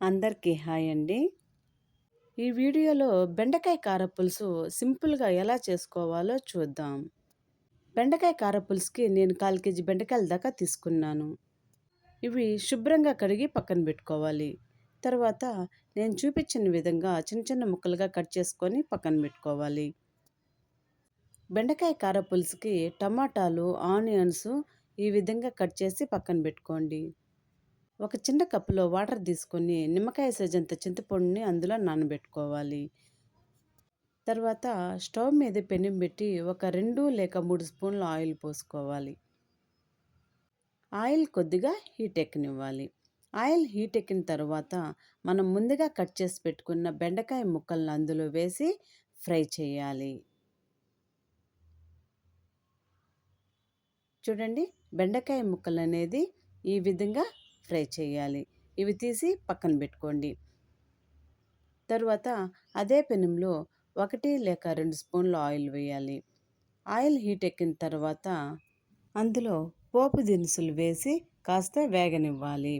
అందరికీ హాయ్ అండి. ఈ వీడియోలో బెండకాయ కారపులుసు సింపుల్గా ఎలా చేసుకోవాలో చూద్దాం. బెండకాయ కారపులుసుకి నేను కాల్ కేజీ బెండకాయల దాకా తీసుకున్నాను. ఇవి శుభ్రంగా కడిగి పక్కన పెట్టుకోవాలి. తర్వాత నేను చూపించిన విధంగా చిన్న చిన్న ముక్కలుగా కట్ చేసుకొని పక్కన పెట్టుకోవాలి. బెండకాయ కారపులుసుకి టమాటాలు ఆనియన్స్ ఈ విధంగా కట్ చేసి పక్కన పెట్టుకోండి. ఒక చిన్న కప్పులో వాటర్ తీసుకొని నిమ్మకాయ సజ్జంత చింతపండుని అందులో నానబెట్టుకోవాలి. తర్వాత స్టవ్ మీద పెనం పెట్టి ఒక రెండు లేక మూడు స్పూన్ల ఆయిల్ పోసుకోవాలి. ఆయిల్ కొద్దిగా హీట్ ఎక్కనివ్వాలి. ఆయిల్ హీట్ ఎక్కిన తర్వాత మనం ముందుగా కట్ చేసి పెట్టుకున్న బెండకాయ ముక్కలను అందులో వేసి ఫ్రై చేయాలి. చూడండి బెండకాయ ముక్కలు అనేది ఈ విధంగా ఫ్రై చేయాలి. ఇవి తీసి పక్కన పెట్టుకోండి. తర్వాత అదే పెనంలో ఒకటి లేక రెండు స్పూన్లు ఆయిల్ వేయాలి. ఆయిల్ హీట్ ఎక్కిన తర్వాత అందులో పోపు దినుసులు వేసి కాస్త వేగనివ్వాలి.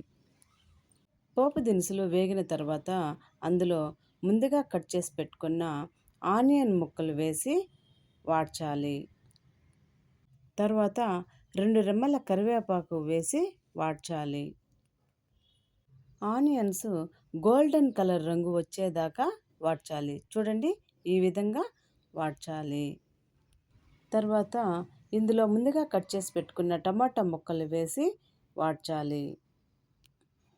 పోపు దినుసులు వేగిన తర్వాత అందులో ముందుగా కట్ చేసి పెట్టుకున్న ఆనియన్ ముక్కలు వేసి వాడ్చాలి. తర్వాత రెండు రెమ్మల కరివేపాకు వేసి వాడ్చాలి. ఆనియన్స్ గోల్డెన్ కలర్ రంగు వచ్చేదాకా వాడ్చాలి. చూడండి ఈ విధంగా వాడ్చాలి. తర్వాత ఇందులో ముందుగా కట్ చేసి పెట్టుకున్న టమాటా ముక్కలు వేసి వాడ్చాలి.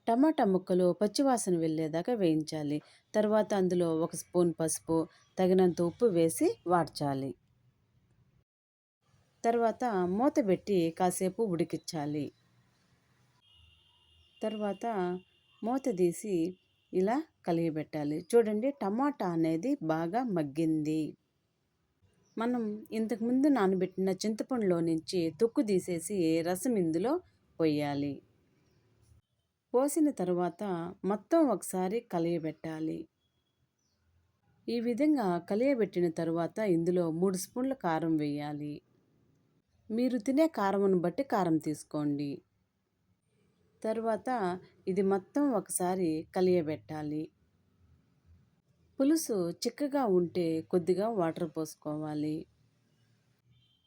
టమాటా ముక్కలు పచ్చివాసన వెళ్ళేదాకా వేయించాలి. తర్వాత అందులో ఒక స్పూన్ పసుపు తగినంత ఉప్పు వేసి వాడ్చాలి. తర్వాత మూత పెట్టి కాసేపు ఉడికించాలి. తర్వాత మూత తీసి ఇలా కలిగిపెట్టాలి చూడండి టమాటా అనేది బాగా మగ్గింది. మనం ఇంతకుముందు నానబెట్టిన చింతపండులో నుంచి తొక్కు తీసేసి రసం ఇందులో పోయాలి. పోసిన తర్వాత మొత్తం ఒకసారి కలియబెట్టాలి. ఈ విధంగా కలియబెట్టిన తర్వాత ఇందులో మూడు స్పూన్ల కారం వేయాలి. మీరు తినే కారమును బట్టి కారం తీసుకోండి. తర్వాత ఇది మొత్తం ఒకసారి కలియబెట్టాలి. పులుసు చిక్కగా ఉంటే కొద్దిగా వాటర్ పోసుకోవాలి.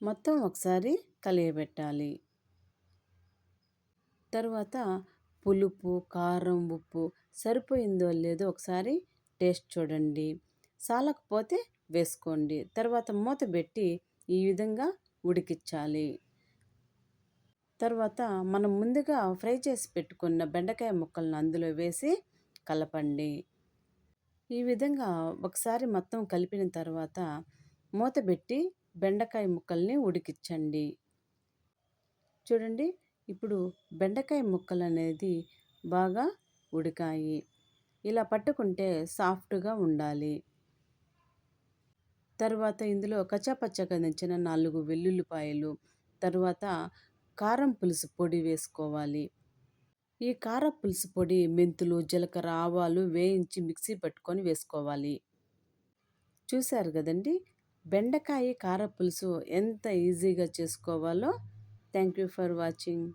మొత్తం ఒకసారి కలియబెట్టాలి. తర్వాత పులుపు కారం ఉప్పు సరిపోయిందో లేదో ఒకసారి టేస్ట్ చూడండి. సాలకపోతే వేసుకోండి. తర్వాత మూత పెట్టి ఈ విధంగా ఉడికించాలి. తర్వాత మనం ముందుగా ఫ్రై చేసి పెట్టుకున్న బెండకాయ ముక్కలను అందులో వేసి కలపండి. ఈ విధంగా ఒకసారి మొత్తం కలిపిన తర్వాత మూత పెట్టి బెండకాయ ముక్కల్ని ఉడికించండి. చూడండి ఇప్పుడు బెండకాయ ముక్కలు అనేది బాగా ఉడికాయి. ఇలా పట్టుకుంటే సాఫ్ట్గా ఉండాలి. తర్వాత ఇందులో కచ్చాపచ్చగా దంచిన నాలుగు వెల్లుల్లిపాయలు తర్వాత కారం పులుసు పొడి వేసుకోవాలి. ఈ కారం పులుసు పొడి మెంతులు జీలకర్ర ఆవాలు వేయించి మిక్సీ పట్టుకొని వేసుకోవాలి. చూశారు కదండి? బెండకాయ కార పులుసు ఎంత ఈజీగా చేసుకోవాలో. Thank you for watching.